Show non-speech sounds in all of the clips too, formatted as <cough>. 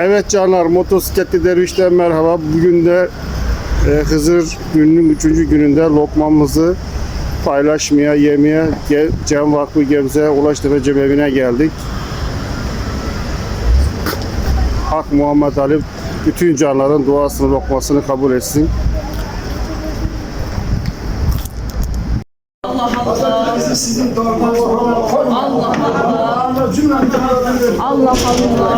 Evet canlar, motosikletli dervişten merhaba. Bugün de e, Hızır gününün üçüncü gününde lokmamızı paylaşmaya, yemeye Ge- Cem Vakfı Gebze Ulaştırma Cemevine geldik. Hak Muhammed Ali bütün canların duasını, lokmasını kabul etsin. Allah Allah. Allah Allah. Allah Allah.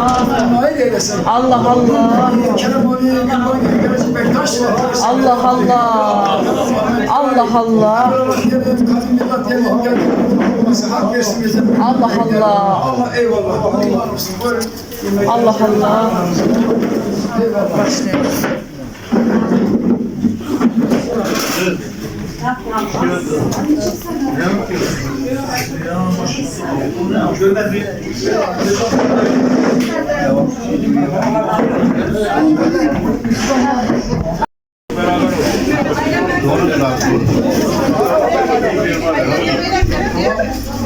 Allah Allah. Allah Allah. Allah Allah. Allah Allah. Allah eyvallah. Allah Allah. Başlayalım. Ya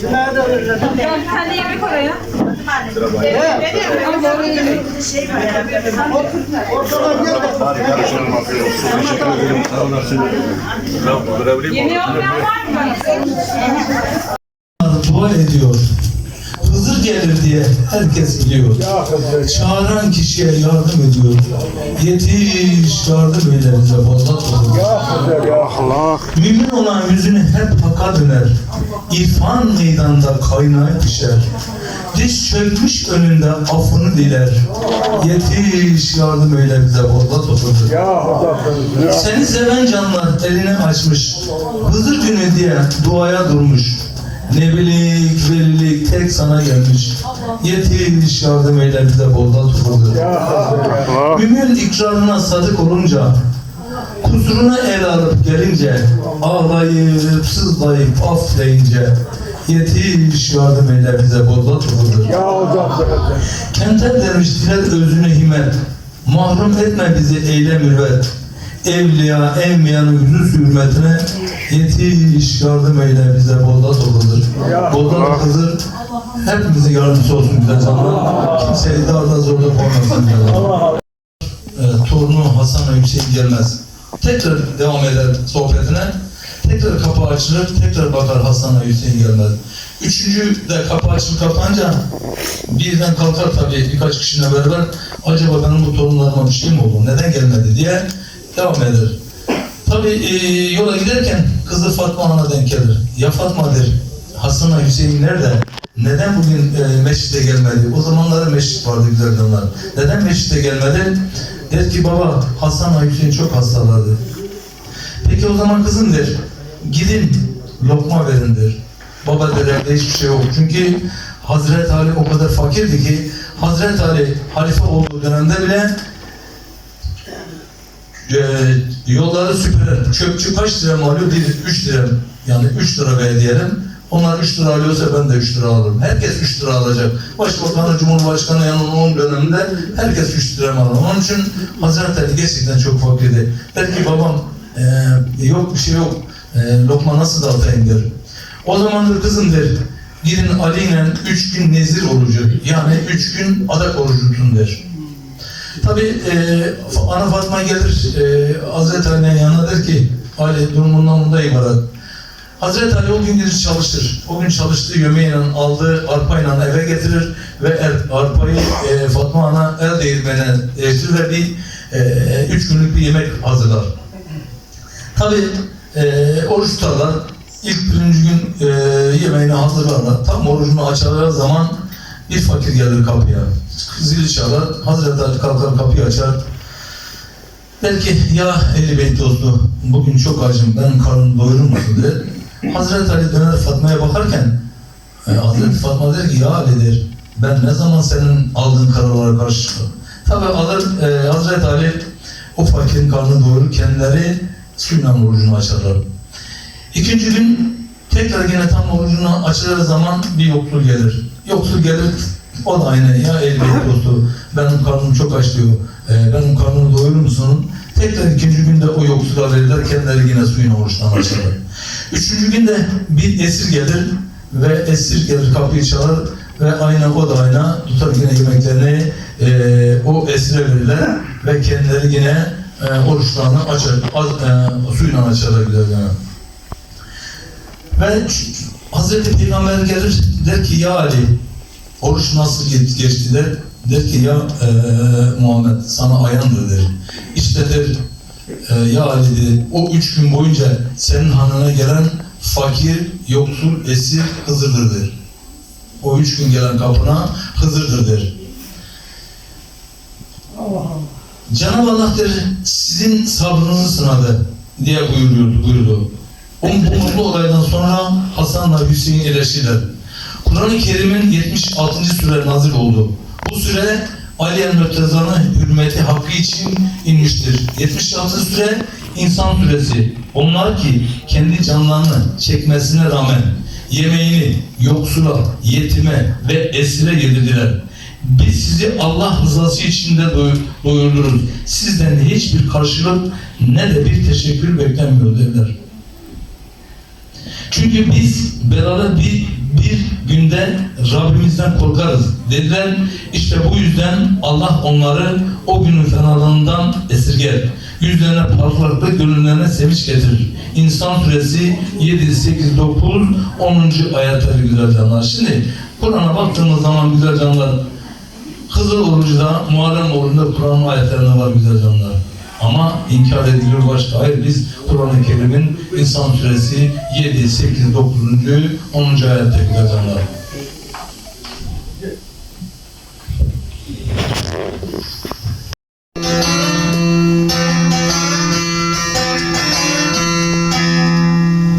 Sen de yemek oraya. Bari karışalım afiyet olsun. Teşekkür ederim. Yemeği olmayan var mı? dua ediyor. Hızır gelir diye herkes biliyor. Çağıran kişiye yardım ediyor. Yetiş yardım eyle bize bollat olur. Mümin olan yüzünü hep haka döner. İrfan meydanda kaynağı pişer. Diş çökmüş önünde affını diler. Yetiş yardım eyle bize bollat olur. Seni seven canlar elini açmış. Hızır günü diye duaya durmuş. Nebilik, velilik tek sana gelmiş. Yetiş yardım eyle bize bolda tuturdu. Mümin ikrarına sadık olunca, kusuruna el alıp gelince, ağlayıp sızlayıp af deyince, yetiş yardım eyle bize bolda tuturdu. Kenter dermiş diler özünü himet. Mahrum etme bizi eyle mürvet. Evliya, enbiyanın yüzü hürmetine yetiş yardım eyle bize bolda topladır. Bolda Hızır hepimize yardımcısı olsun güzel canlar. Kimseyi darda zorda koymasın diyorlar. Evet, torunu Hasan Hüseyin gelmez. Tekrar devam eder sohbetine. Tekrar kapı açılır, tekrar bakar Hasan ve Hüseyin gelmez. Üçüncü de kapı açılıp kapanınca birden kalkar tabii birkaç kişiyle beraber acaba benim bu torunlarıma bir şey mi oldu, neden gelmedi diye devam eder. Tabii e, yola giderken kızı Fatma Han'a denk gelir. Ya Fatma der, Hasan ve Hüseyin nerede? Neden bugün e, meşrite gelmedi? O zamanlarda meşrit vardı güzel canlar. Neden meşrite gelmedi? Der ki baba Hasan ve Hüseyin çok hastalardı. Peki o zaman kızım der, gidin lokma verin der. Baba der evde hiçbir şey yok. Çünkü Hazreti Ali o kadar fakirdi ki Hazreti Ali halife olduğu dönemde bile e, yolları süpüren çöpçü kaç lira alıyor? Bir, üç lira. Yani üç lira ver diyelim. Onlar üç lira alıyorsa ben de üç lira alırım. Herkes üç lira alacak. Başbakanı, Cumhurbaşkanı yanının onun döneminde herkes üç lira alır. Onun için Hazreti Ali gerçekten çok fakirdi. Belki babam e, yok bir şey yok. E, lokma nasıl dağıtayım der. O zamandır kızım der. Gidin Ali ile üç gün nezir orucu. Yani üç gün adak orucu tutun der. Tabi e, ana Fatma gelir e, Hazreti Ali'nin yanına der ki Ali durumundan bunda ibaret. Hazreti Ali o gün gelir çalıştır. O gün çalıştığı yemeğiyle aldığı arpayla eve getirir ve er, arpayı e, Fatma Ana el değirmene değiştirir ve bir e, üç günlük bir yemek hazırlar. Tabi e, oruç tutarlar. İlk birinci gün e, yemeğini hazırlarlar. Tam orucunu açarlar zaman bir fakir gelir kapıya. Zil çalar. Hazreti Ali kalkar kapıyı açar. Der ki ya Ehli Beyt dostu bugün çok acım benim karnım doyurur musun der. Hazreti Ali döner Fatma'ya bakarken e, Hazreti Fatma der ki ya Ali der ben ne zaman senin aldığın kararlara karşı çıkarım. Tabi e, Hazreti Ali o fakirin karnını doyurur, kendileri suyla orucunu açarlar. İkinci gün tekrar yine tam orucunu açacağı zaman bir yoksul gelir. Yoksul gelir, o da aynı ya el bir <laughs> dostu, benim karnım çok aç diyor, e, benim karnımı doyurur musun? Tekrar ikinci günde o yoksula verirler, kendileri yine suyun oruçtan açarlar. Üçüncü günde bir esir gelir ve esir gelir kapıyı çalar ve aynen o da aynen tutar yine yemeklerini e, o esire verirler ve kendileri yine e, oruçlarını açar, az, e, suyla açarlar giderler. Ve Hazreti Peygamber gelir der ki ya Ali oruç nasıl geç- geçti der. Der ki ya e, Muhammed sana ayandır der. İşte der e, ya Ali dedi, o üç gün boyunca senin hanına gelen fakir, yoksul, esir Hızır'dır der. O üç gün gelen kapına Hızır'dır der. Cenab-ı Allah der, sizin sabrınızı sınadı diye buyuruyordu, buyurdu. O bu mutlu olaydan sonra Hasan'la Hüseyin iyileştiler. Kur'an-ı Kerim'in 76. sure nazil oldu. Bu süre Ali el-Mürteza'nın hürmeti hakkı için inmiştir. 76. süre insan suresi. Onlar ki kendi canlarını çekmesine rağmen yemeğini yoksula, yetime ve esire yedirdiler. Biz sizi Allah rızası içinde doy- doyurduruz. Sizden hiçbir karşılık ne de bir teşekkür beklemiyor dediler. Çünkü biz belalı bir, bir günde Rabbimizden korkarız dediler. İşte bu yüzden Allah onları o günün fenalığından esirger. Yüzlerine parlaklık, gönüllerine sevinç getirir. İnsan suresi 7, 8, 9, 10. ayetleri güzel canlar. Şimdi Kur'an'a baktığımız zaman güzel canlar Hızır orucuda, Muharrem orucunda Kur'an'ın ayetlerinde var güzel canlar. Ama inkar ediliyor başka. Hayır biz Kur'an-ı Kerim'in İnsan Suresi 7, 8, 9, 10. ayette canlar.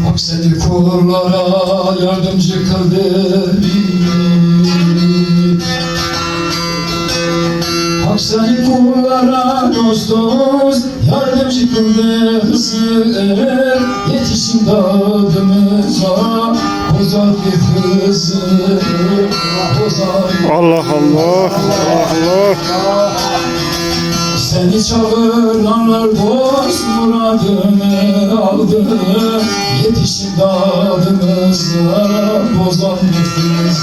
Hak seni kullara yardımcı kıldı Seni kullara dost dost yardımcı kıldı Hızır Yetişin dadımıza bozar bir Hızır Bozar Allah Allah. Allah Allah. seni çağıranlar dost muradını aldı Yetişin dadımıza bozan nefis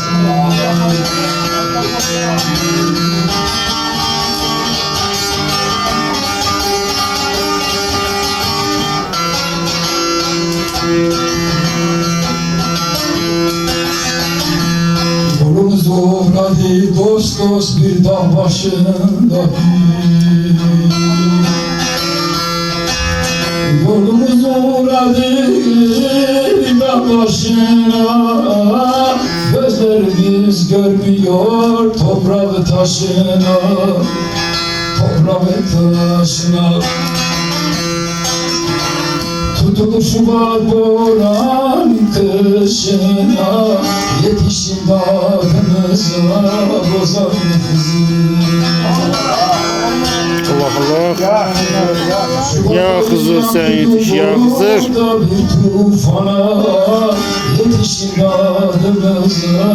Yolumuz uğradı dost dost bir dağ başında Yolumuz uğradı bir dağ başına Gözlerimiz görmüyor toprağı taşına Toprağı taşına Tutulur Şubat boran kışına Yetişin dağınıza bozan kızı Allah Allah. Ya Hızır sen yetiş ya Hızır. Burada bir tufana Yetişin dağınıza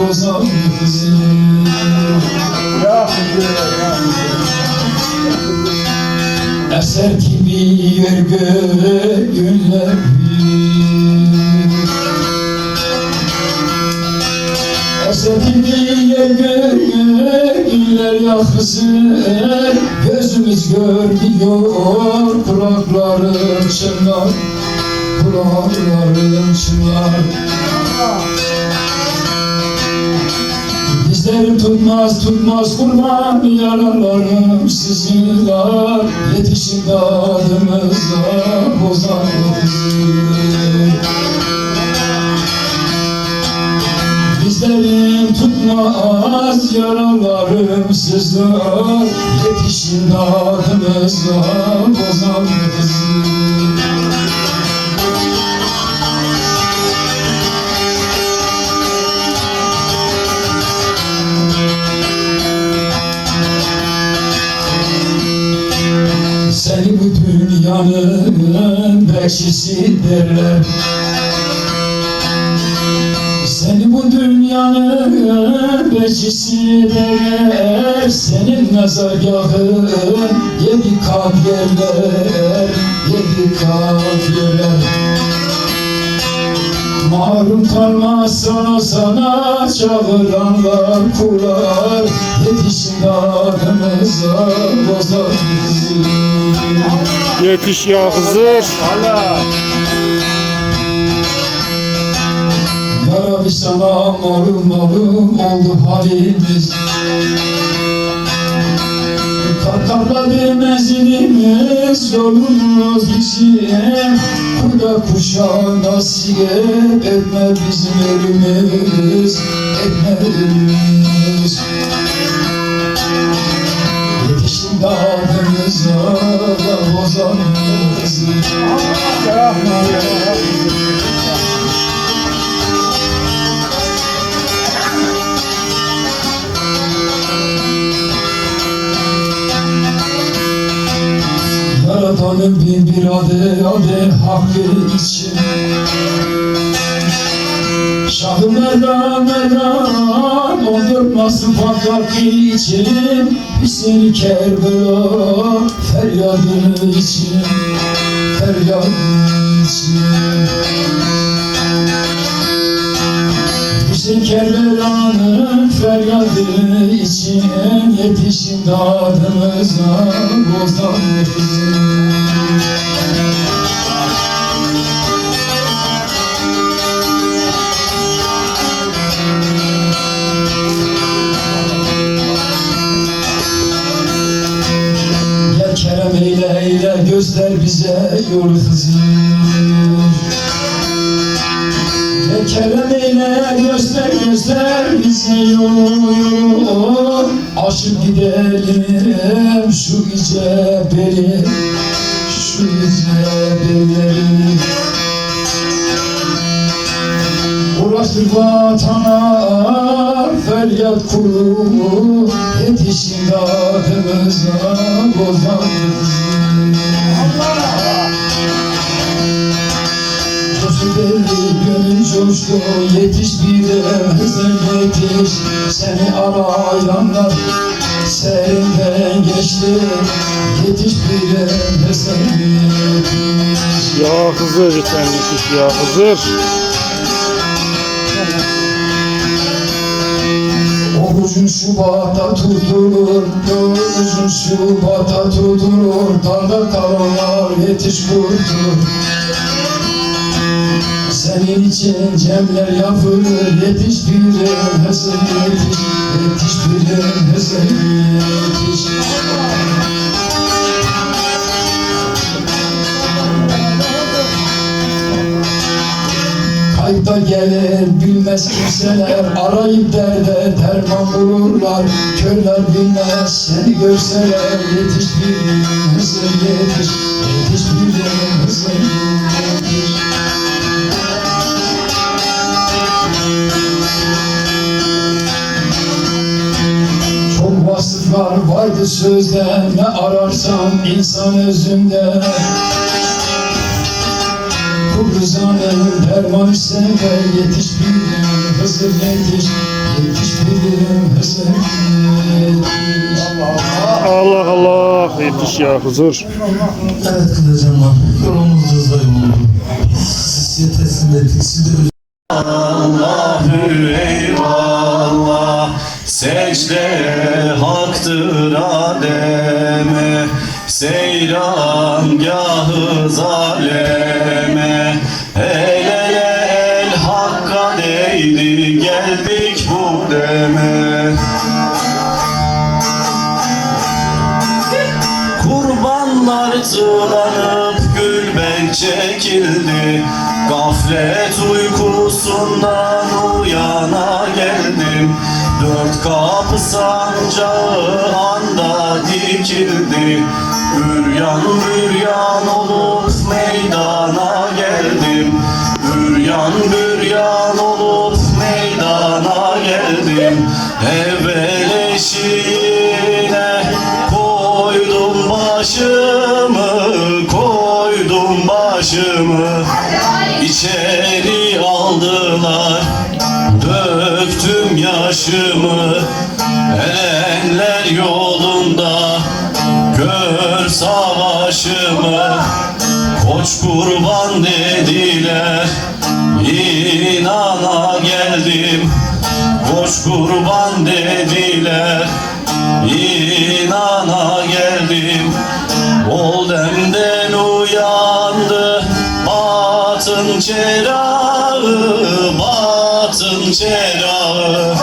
bozan kızı Eser gibi yer günler Eser gibi yer günler yakızır Gözümüz görmüyor kulaklarım çınlar Kulaklarım çınlar Dizlerim tutmaz tutmaz kurban yaralarım. Sızılar Yetişin dadımıza bozan bizi Dizlerim tutmaz yaralarım. Sızlar Yetişin dadımıza bozan dünyanın bekçisi Seni bu dünyanın bekçisi derler Senin mezargahın yedi kat yerler Yedi kat yerler Mahrum kalmaz sana sana çağıranlar kular. Yetişin adımıza bozar bizi. Yetiş ya Hızır. Rabbi sana malum malum oldu halimiz Kalkarladı menzilimiz yolumuz bizim Kuyla kuşağı nasip etme bizim elimiz Etme elimiz Yetiştin dağımıza da bozanımız Yaradanın bin bir adı adı hakkı için. Şahı Merdan Merdan Oldurmasın fakat için. Hüseyin Kerbela Feryadın için Feryadın için Kerbela'nın feryadı için Yetişin dadımıza bozan kerem eyle eyle göster bize yol Hızır kerem eyle göster göster bize yol yol Aşıp gidelim şu gece beri Şu gece beri. Ulaştık vatana feryat kuru Yetişin adımıza bozan Coştu deli gönül coştu Yetiş bir de hızır yetiş Seni arayanlar Serinden geçti Yetiş bir de hızır yetiş Ya Hızır lütfen yetiş ya Hızır. Orucun Şubat'a tutulur, Orucun Şubat'a tutulur, Dalda kalanlar yetiş kurtulur. Senin için cemler yapılır, yetiş birim hızır yetiş, yetiş birim hızır yetiş. Kayıpta gelir bilmez kimseler Arayıp derde derman bulurlar Körler bilmez seni görseler Yetiş bir hızır yetiş Yetiş bir hızır yetiş Vasıflar vardı sözde Ne ararsan insan özünde bu rızanın dermanı sende Yetiş birim Hızır yetiş Yetiş birim Hızır yetiş Allah Allah yetiş ya Hızır. Evet Kılıcanlar, yolumuz hızla yolundu. Size teslim ettik. Siz de Allahü eyvallah Secde haktır ademe Seyrangahı zaleme. El ele el hakka değdi geldik bu deme. Kurbanlar tılanıp gülbek çekildi. Gaflet uykusundan uyana geldim. Dört kapı sancağı anda dikildi. Üryan büryan olup meydana geldim. Üryan büryan olup meydana geldim. Evvel başımı içeri aldılar. Döktüm yaşımı Erenler yolunda. Gör savaşımı Koç kurban dediler. İnana geldim Koç kurban dediler. İnana geldim Oldemden uyandı Batın çerağı Batın çerağı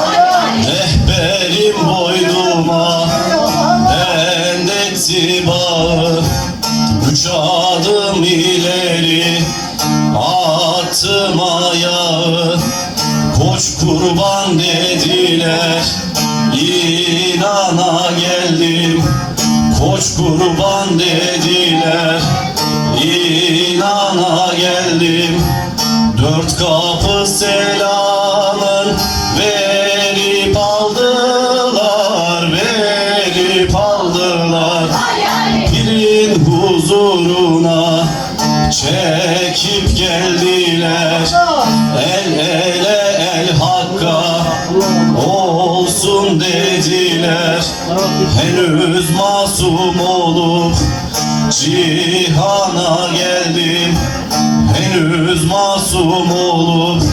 Rehberim boynuma Endeksi bağı Üç adım ileri Attım ayağı. Koç kurban dediler İnana geldim. Koç kurban dediler İnana geldim. Dört kapı selamın Verip aldılar Verip aldılar. Pirin huzuruna Çekip geldiler. El ele el hakka Olsun dediler. Henüz masum olup Cihana geldim Henüz masum olup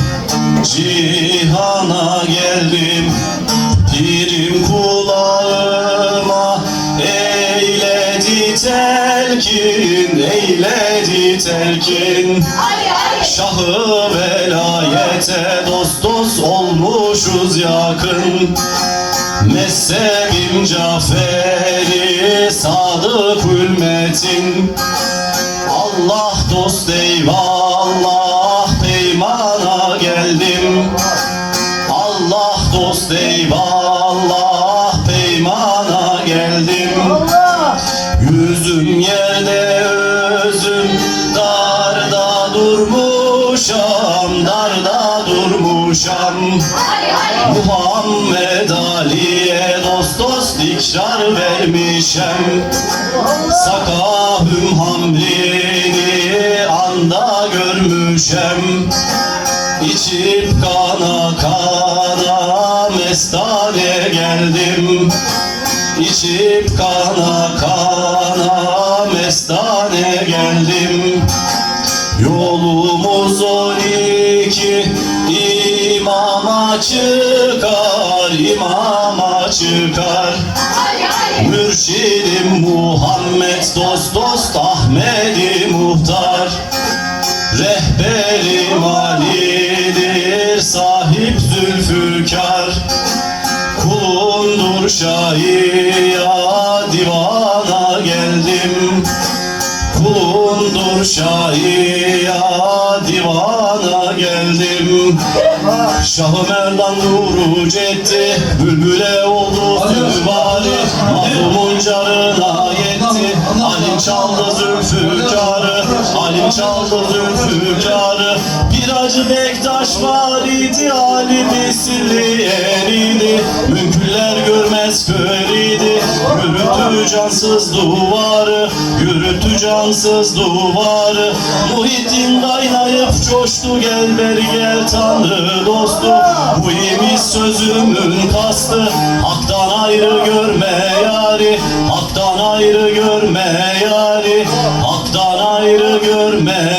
Cihana geldim Pirim kulağıma Eyledi telkin Eyledi telkin. Şahı velayete dost dost olmuşuz yakın Mezhebim Cafer'i sadık ümmetin Allah dost eyvallah peymana geldim. Allah dost eyvallah peymana geldim. Yüzüm yerde özüm darda durmuşam darda durmuşam vermişem Sakahüm hamrini anda görmüşem. İçip kana kana mestane geldim. İçip kana kana mestane geldim. Yolumuz on iki imama çıkar Mürşidim Muhammed dost dost Ahmedi muhtar. Rehberim Ali'dir sahip Zülfikar Kulundur şahia divana geldim Kulundur şahia divana geldim. Şahı Merdan nuru cetti Bülbüle oldu süvari Mahrumun carına yetti Alim çaldı zülfükarı Alim çaldı zülfükarı. Bir acı bektaş var idi Alimi sirri eridi Münküller görmez kör idi Yürüttü cansız duvarı Yürüttü cansız duvarı. Muhittin kaynayıp coştu Gel beri gel Tanrı dostu. Bu imiz sözümün kastı Hak'tan ayrı görme yari. Hak'tan ayrı görme yari Hak'tan ayrı görme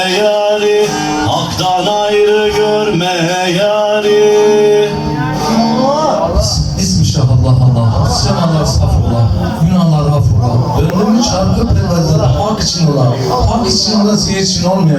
paciente não